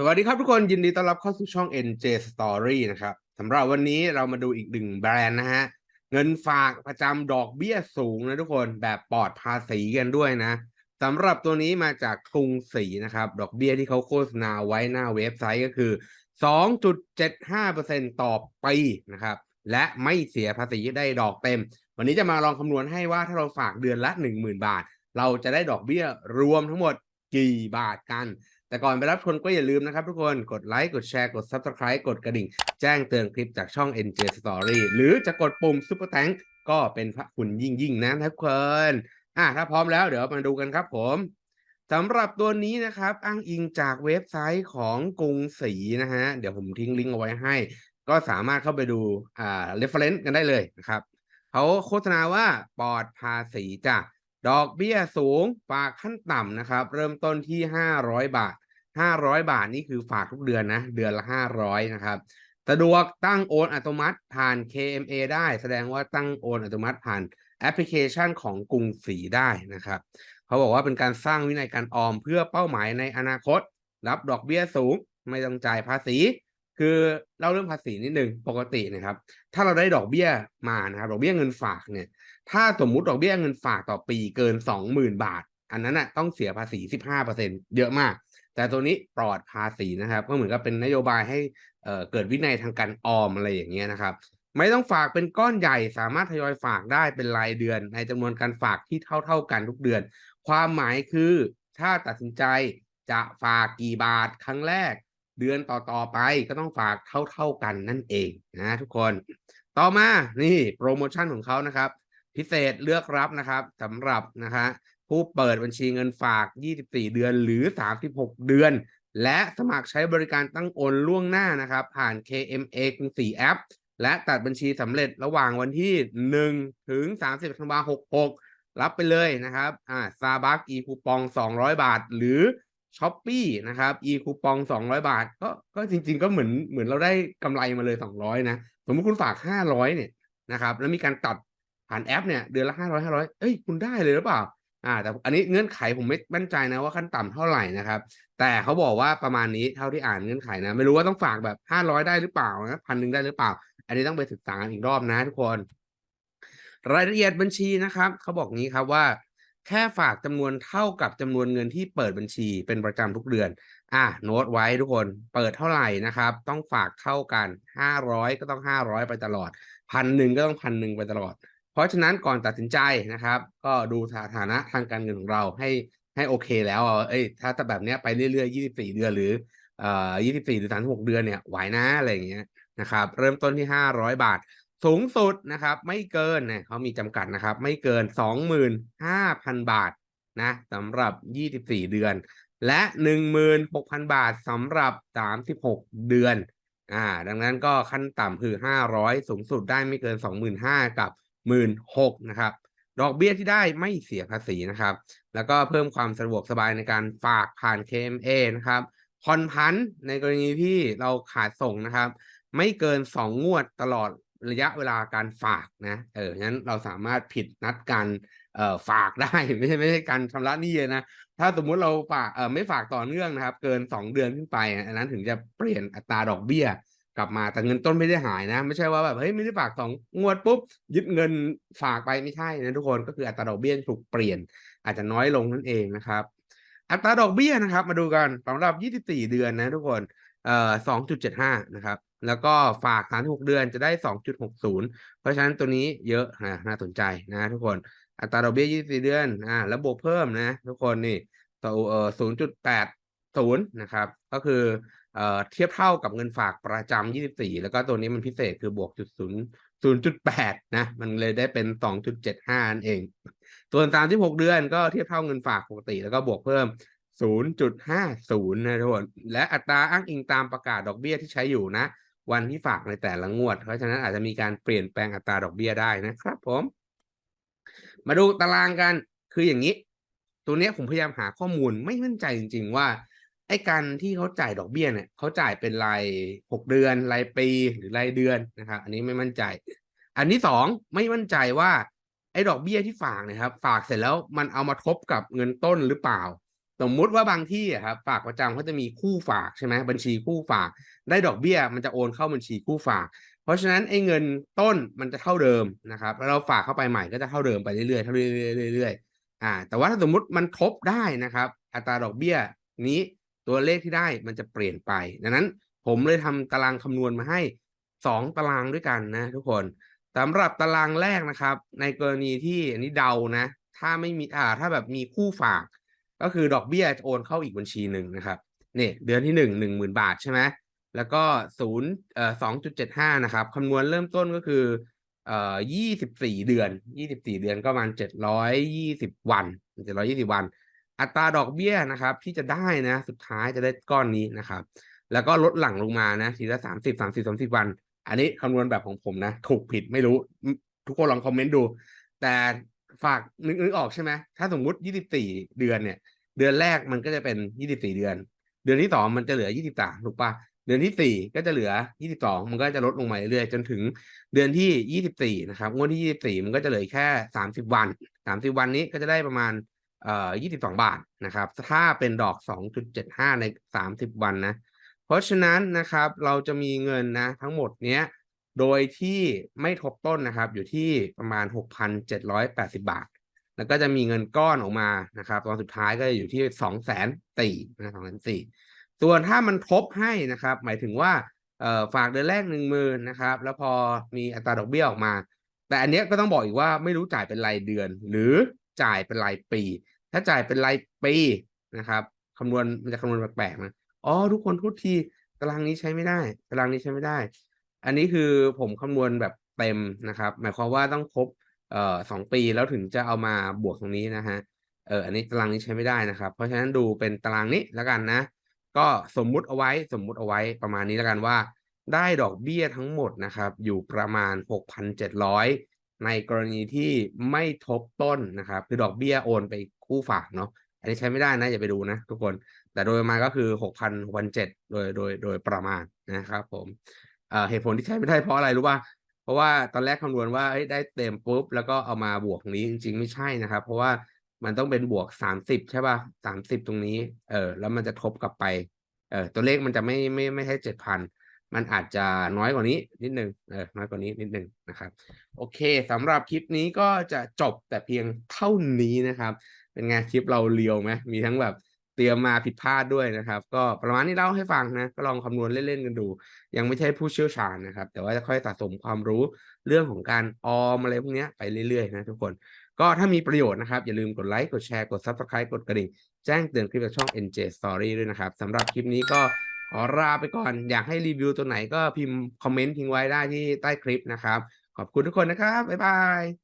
สวัสดีครับทุกคนยินดีต้อนรับเข้าสู่ช่อง NJ Story นะครับสำหรับวันนี้เรามาดูอีกหนึ่งแบรนด์นะฮะ เงินฝากประจำดอกเบี้ยสูงนะทุกคนแบบปลอดภาษีกันด้วยนะสำหรับตัวนี้มาจากกรุงศรีนะครับ ดอกเบี้ยที่เขาโฆษณาไว้หน้าเว็บไซต์ก็คือ 2.75%ต่อปีนะครับ และไม่เสียภาษีได้ดอกเต็ม วันนี้จะมาลองคำนวณให้ว่าถ้าเราฝากเดือนละ 10,000 บาท เราจะได้ดอกเบี้ยรวมทั้งหมดกี่บาทกัน แต่ก่อนไปรับชมก็อย่าลืมนะครับทุกคนกดไลค์ กดแชร์ กด Subscribe กดกระดิ่ง แจ้งเตือนคลิปจากช่อง NJ Story หรือจะกดปุ่ม Super t a n k ก็เป็นพระคุณยิ่งยิ่งๆนะทุกคนอะถ้าพร้อมแล้วเดี๋ยวมาดูกันครับผมสำหรับตัวนี้นะครับ อ้างอิงจากเว็บไซต์ของกรุงศรีนะฮะ เดี๋ยวผมทิ้งลิงก์เอาไว้ให้ ก็สามารถเข้าไปดูอ่า reference กันได้เลยนะครับเขาโฆษณาว่าปลอดภาษีจ้ะ ดอกเบี้ยสูงฝากขั้นต่ำนะครับ เริ่มต้นที่ 500 บาท 500 บาทนี่คือฝากทุกเดือนนะ เดือนละ 500 นะครับสะดวกตั้งโอนอัตโนมัติผ่าน KMA ได้ แสดงว่าตั้งโอนอัตโนมัติผ่านแอปพลิเคชันของกรุงศรีได้นะครับเขาบอกว่าเป็นการสร้างวินัยการออมเพื่อเป้าหมายในอนาคต รับดอกเบี้ยสูง ไม่ต้องจ่ายภาษี คือเล่าเรื่องภาษีนิดนึงปกตินะครับ ถ้าเราได้ดอกเบี้ยมานะครับดอกเบี้ยเงินฝากเนี่ย ถ้าสมมุติดอกเบี้ยเงินฝากต่อปีเกินสองหมื่นบาท อันนั้นน่ะต้องเสียภาษีสิบห้าเปอร์เซ็นเยอะมาก แต่ตัวนี้ปลอดภาษีนะครับ ก็เหมือนกับเป็นนโยบายให้เเกิดวินัยทางการออมอะไรอย่างเงี้ยนะครับ ไม่ต้องฝากเป็นก้อนใหญ่สามารถทยอยฝากได้เป็นรายเดือน ในจำนวนการฝากที่เท่า ๆกันทุกเดือน ความหมายคือถ้าตัดสินใจจะฝากกี่บาทครั้งแรก เดือนต่อๆไปก็ต้องฝากเท่าๆกันนั่นเองนะทุกคน ต่อมานี่โปรโมชั่นของเขานะครับ พิเศษเลือกรับนะครับสำหรับนะคะผู้เปิดบัญชีเงินฝาก 24 เดือนหรือ 36 เดือน และสมัครใช้บริการตั้งโอนล่วงหน้านะครับ ผ่าน KMA กรุงศรีแอป และตัดบัญชีสำเร็จระหว่างวันที่ 1 ถึง 30ธันวาคม66 รับไปเลยนะครับอ่าซาบักอีคูปอง 200 บาท หรือช้อปปี้นะครับอีคูปอง 200 บาท ก็ก็จริง ๆ ก็เหมือนเหมือนเราได้กำไรมาเลย 200 นะ สมมติคุณฝาก 500 เนี่ยนะครับ แล้วมีการตัด ผ่านแอปเนี่ยเดือนละ500 500เอ้ยคุณได้เลยหรือเปล่าอ่า แต่อันนี้เงื่อนไขผมไม่มั่นใจนะว่าขั้นต่ำเท่าไหร่นะครับ แต่เขาบอกว่าประมาณนี้เท่าที่อ่านเงื่อนไขนะ ไม่รู้ว่าต้องฝากแบบ500ได้หรือเปล่านะพันหนึ่งได้หรือเปล่า อันนี้ต้องไปศึกษากันอีกรอบนะทุกคน รายละเอียดบัญชีนะครับเขาบอกงี้ครับว่า แค่ฝากจำนวนเท่ากับจำนวนเงินที่เปิดบัญชีเป็นประจำทุกเดือน อะโน้ตไว้ทุกคนเปิดเท่าไหร่นะครับ ต้องฝากเท่ากัน500ก็ต้อง500ไปตลอดพันหนึ่งก็ต้องพันหนึ่งไปตลอด ราะฉะนั้นก่อนตัดสินใจนะครับ ก็ดูสถานะทางการเงินของเราให้ให้โอเคแล้วเอ้ยถ้าถ้าแบบเนี้ยไปเรื่อยๆ 24 เดือนหรือเอ่อ24 หรือ36เดือนเนี่ยไหวนะอะไรอย่างเงี้ยนะครับ เริ่มต้นที่ 500 บาท สูงสุดนะครับ ไม่เกินเนี่ยเขามีจำกัดนะครับ ไม่เกิน 25,000 บาทนะสำหรับ 24 เดือน และ 16,000 บาทสำหรับ 36 เดือนอ่าดังนั้นก็ขั้นต่ำคือ 500 สูงสุดได้ไม่เกิน 25,000 กับ 16,000นะครับดอกเบี้ยที่ได้ไม่เสียภาษีนะครับ แล้วก็เพิ่มความสะดวกสบายในการฝากผ่าน KMA นะครับผ่อนผันในกรณีที่เราขาดส่งนะครับ ไม่เกิน 2 งวดตลอดระยะเวลาการฝากนะ เอองั้นเราสามารถผิดนัดการเอ่อฝากได้ไม่ใช่ไม่ใช่การชำระหนี้นะ ถ้าสมมุติเราฝากเอ่อไม่ฝากต่อเนื่องนะครับ เกิน 2 เดือนขึ้นไปอันนั้นถึงจะเปลี่ยนอัตราดอกเบี้ย กลับมาแต่เงินต้นไม่ได้หายนะ ไม่ใช่ว่าแบบเฮ้ยไม่ได้ฝากสองงวดปุ๊บยึดเงินฝากไปไม่ใช่นะทุกคนก็คืออัตราดอกเบี้ยถูกเปลี่ยน อาจจะน้อยลงนั่นเองนะครับ อัตราดอกเบี้ยนะครับ มาดูกันสำหรับ 24 เดือนนะทุกคนเอ่อ2.75 นะครับ แล้วก็ฝาก 36 เดือนจะได้ 2.60 เพราะฉะนั้นตัวนี้เยอะนะน่าสนใจนะทุกคน อัตราดอกเบี้ย 24 เดือนอ่าแล้วบวกเพิ่มนะ ทุกคนนี่ต่อเอ่อ0.80 นะครับ ก็คือ เอ่อเทียบเท่ากับเงินฝากประจำ24 แล้วก็ตัวนี้มันพิเศษคือบวกจุด0 0.8นย์จุดแปดนะ มันเลยได้เป็น2.75นั่นเอง ส่วน36เดือนก็เทียบเท่าเงินฝากปกติ แล้วก็บวกเพิ่ม0.50นย์นะทุกคนและอัตราอ้างอิงตามประกาศดอกเบี้ยที่ใช้อยู่นะ วันที่ฝากในแต่ละงวด เพราะฉะนั้นอาจจะมีการเปลี่ยนแปลงอัตราดอกเบี้ยได้นะครับผม มาดูตารางกันคืออย่างนี้ ตัวนี้ผมพยายามหาข้อมูลไม่มั่นใจจริง ๆ ว่า ไอ้การที่เขาจ่ายดอกเบี้ยเนี่ยเขาจ่ายเป็นรายหกเดือนรายปีหรือรายเดือนนะครับอันนี้ไม่มั่นใจ อันที่สองไม่มั่นใจว่าไอ้ดอกเบี้ยที่ฝากนะครับ ฝากเสร็จแล้วมันเอามาทบกับเงินต้นหรือเปล่า สมมุติว่าบางที่อะครับฝากประจำเขาจะมีคู่ฝากใช่ไหมบัญชีคู่ฝาก ได้ดอกเบี้ยมันจะโอนเข้าบัญชีคู่ฝาก เพราะฉะนั้นไอ้เงินต้นมันจะเท่าเดิมนะครับแล้วเราฝากเข้าไปใหม่ก็จะเท่าเดิมไปเรื่อยๆเท่าเรื่อยๆเรื่อยๆอ่าแต่ว่าถ้าสมมุติมันทบได้นะครับ อัตราดอกเบี้ยนี้ ตัวเลขที่ได้มันจะเปลี่ยนไป ดังนั้นผมเลยทำตารางคำนวณมาให้สองตารางด้วยกันนะ ทุกคนสำหรับตารางแรกนะครับ ในกรณีที่อันนี้เดานะ ถ้าไม่มีอ่าถ้าแบบมีคู่ฝาก ก็คือดอกเบี้ยจะโอนเข้าอีกบัญชีหนึ่งนะครับเนี่ยเดือนที่หนึ่งหนึ่งหมื่นบาทใช่ไหมแล้วก็ศูนย์เอ่อสองจุดเจ็ดห้านะครับคำนวณเริ่มต้นก็คือเอ่อยี่สิบสี่เดือนยี่สิบสี่เดือนก็ประมาณเจ็ดร้อยยี่สิบวันเจ็ดร้อยี่สิบวัน อัตราดอกเบี้ยนะครับ ที่จะได้นะ สุดท้ายจะได้ก้อนนี้นะครับ แล้วก็ลดหลั่งลงมานะทีละสามสิบสามสิบสามสิบวัน อันนี้คำนวณแบบของผมนะ ถูกผิดไม่รู้ ทุกคนลองคอมเมนต์ดู แต่ฝากนึกนึกออกใช่ไหมถ้าสมมุติยี่สิบสี่เดือนเนี่ย เดือนแรกมันก็จะเป็นยี่สิบสี่เดือน เดือนที่สองมันจะเหลือยี่สิบสามถูกปะเดือนที่สี่ก็จะเหลือยี่สิบสองมันก็จะลดลงมาเรื่อยๆจนถึงเดือนที่ยี่สิบสี่นะครับงวดที่ยี่สิบสี่มันก็จะเหลือแค่สามสิบวันสามสิบวันนี้ก็จะได้ประมาณ เอ่อยี่สิบสองบาทนะครับ ถ้าเป็นดอกสองจุดเจ็ดห้าในสามสิบวันนะ เพราะฉะนั้นนะครับเราจะมีเงินนะทั้งหมดเนี้ยโดยที่ไม่ทบต้นนะครับ อยู่ที่ประมาณหกพันเจ็ดร้อยแปดสิบาท แล้วก็จะมีเงินก้อนออกมานะครับตอนสุดท้ายก็จะอยู่ที่สองแสนสี่นะสองแสนสี่ส่วนถ้ามันทบให้นะครับ หมายถึงว่าฝากเดือนแรกหนึ่งมื่นนะครับ แล้วพอมีอัตราดอกเบี้ยออกมา แต่อันเนี้ยก็ต้องบอกอีกว่าไม่รู้จ่ายเป็นรายเดือน หรือ จ่ายเป็นรายปี ถ้าจ่ายเป็นรายปีนะครับคำนวณมันจะคำนวณแปลกๆนะอ๋อทุกคนทุกทีตารางนี้ใช้ไม่ได้ ตารางนี้ใช้ไม่ได้ อันนี้คือผมคำนวณแบบเต็มนะครับ หมายความว่าต้องครบเอ่อสองปีแล้วถึงจะเอามาบวกตรงนี้นะฮะเอออันนี้ตารางนี้ใช้ไม่ได้นะครับ เพราะฉะนั้นดูเป็นตารางนี้แล้วกันนะ ก็สมมุติเอาไว้สมมุติเอาไว้ประมาณนี้แล้วกันว่า ได้ดอกเบี้ยทั้งหมดนะครับ อยู่ประมาณ 6,700 ในกรณีที่ไม่ทบต้นนะครับ คือดอกเบี้ยโอนไปคู่ฝากเนาะอันนี้ใช้ไม่ได้นะอย่าไปดูนะทุกคน แต่โดยประมาณก็คือ6,000 6,700โดยโดยโดยประมาณนะครับผมเหตุผลที่ใช้ไม่ได้เพราะอะไรรู้ป่ะเพราะว่าตอนแรกคำนวณว่าได้เต็มปุ๊บแล้วก็เอามาบวกตรงนี้จริงๆไม่ใช่นะครับ เพราะว่ามันต้องเป็นบวกสามสิบใช่ป่ะสามสิบตรงนี้ เออแล้วมันจะทบกลับไปเออตัวเลขมันจะไม่ไม่ไม่ใช่เจ็ดพัน มันอาจจะน้อยกว่านี้นิดนึงเออน้อยกว่านี้นิดนึงนะครับ โอเคสำหรับคลิปนี้ก็จะจบแต่เพียงเท่านี้นะครับ เป็นไงคลิปเราเรียวไหมมีทั้งแบบเตรียมมาผิดพลาดด้วยนะครับ ก็ประมาณนี้เล่าให้ฟังนะก็ลองคำนวณเล่นๆกันดู ยังไม่ใช่ผู้เชี่ยวชาญนะครับ แต่ว่าจะค่อยสะสมความรู้เรื่องของการออมอะไรพวกเนี้ยไปเรื่อยๆนะทุกคนก็ถ้ามีประโยชน์นะครับ อย่าลืมกดไลค์กดแชร์กด Subscribe กดกระดิ่ง แจ้งเตือนคลิปจากช่อง NJ Story ด้วยนะครับสำหรับคลิปนี้ก็ ขอลาไปก่อน อยากให้รีวิวตัวไหนก็พิมพ์คอมเมนต์ทิ้งไว้ได้ที่ใต้คลิปนะครับ ขอบคุณทุกคนนะครับ บ๊ายบาย